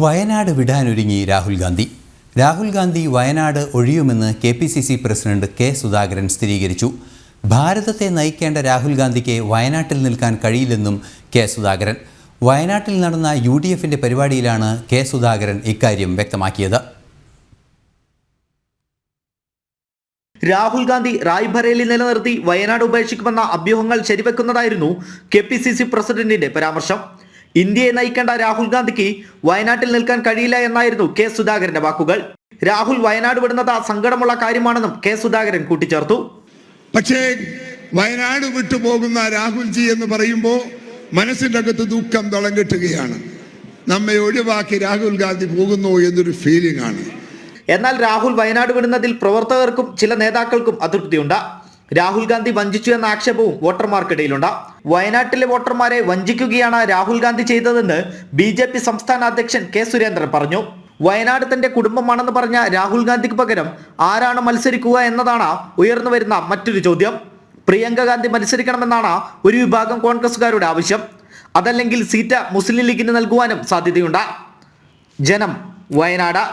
വയനാട് വിടാനൊരുങ്ങി Rahul Gandhi. Rahul Gandhi Wayanad ഒഴിയുമെന്ന് K P C C president K Sudhakaran സ്ഥിരീകരിച്ചു. ഭാരതത്തെ നയിക്കേണ്ട രാഹുൽ ഗാന്ധിക്ക് വയനാട്ടിൽ നിൽക്കാൻ കഴിയില്ലെന്നും കെ സുധാകരൻ. വയനാട്ടിൽ നടന്ന യു ഡി എഫിന്റെ പരിപാടിയിലാണ് കെ സുധാകരൻ ഇക്കാര്യം വ്യക്തമാക്കിയത്. രാഹുൽ ഗാന്ധി റായ്ബറേലി നിലനിർത്തി വയനാട് ഉപേക്ഷിക്കുമെന്ന അഭ്യൂഹങ്ങൾ ശരിവെക്കുന്നതായിരുന്നു കെ പി സി സി പ്രസിഡന്റിന്റെ പരാമർശം. ഇന്ത്യയെ നയിക്കേണ്ട രാഹുൽ ഗാന്ധിക്ക് വയനാട്ടിൽ നിൽക്കാൻ കഴിയില്ല എന്നായിരുന്നു കെ സുധാകരന്റെ വാക്കുകൾ. രാഹുൽ വയനാട് വിടുന്നത് സങ്കടമുള്ള കാര്യമാണെന്നും കെ സുധാകരൻ കൂട്ടിച്ചേർത്തു. പക്ഷേ വയനാട് വിട്ടുപോകുന്ന രാഹുൽജി എന്ന് പറയുമ്പോൾ മനസ്സിന്റെ അകത്ത് ദുഃഖം തളം കെട്ടുകയാണ് നമ്മെ ഒഴിവാക്കി രാഹുൽ ഗാന്ധി പോകുന്നു എന്നൊരു ഫീലിംഗ് ആണ്. എന്നാൽ രാഹുൽ വയനാട് വിടുന്നതിൽ പ്രവർത്തകർക്കും ചില നേതാക്കൾക്കും അതൃപ്തിയുണ്ട്. രാഹുൽ ഗാന്ധി വഞ്ചിച്ചു എന്ന ആക്ഷേപവും വോട്ടർമാർക്കിടയിലുണ്ട്. വയനാട്ടിലെ വോട്ടർമാരെ വഞ്ചിക്കുകയാണ് രാഹുൽ ഗാന്ധി ചെയ്തതെന്ന് ബി ജെ പി സംസ്ഥാന അധ്യക്ഷൻ കെ സുരേന്ദ്രൻ പറഞ്ഞു. വയനാട് തന്റെ കുടുംബമാണെന്ന് പറഞ്ഞ രാഹുൽ ഗാന്ധിക്ക് പകരം ആരാണ് മത്സരിക്കുക എന്നതാണ് ഉയർന്നു വരുന്ന മറ്റൊരു ചോദ്യം. പ്രിയങ്ക ഗാന്ധി മത്സരിക്കണമെന്നാണ് ഒരു വിഭാഗം കോൺഗ്രസുകാരുടെ ആവശ്യം. അതല്ലെങ്കിൽ സീറ്റ് മുസ്ലിം ലീഗിന് നൽകുവാനും സാധ്യതയുണ്ട്. ജനം വയനാട്.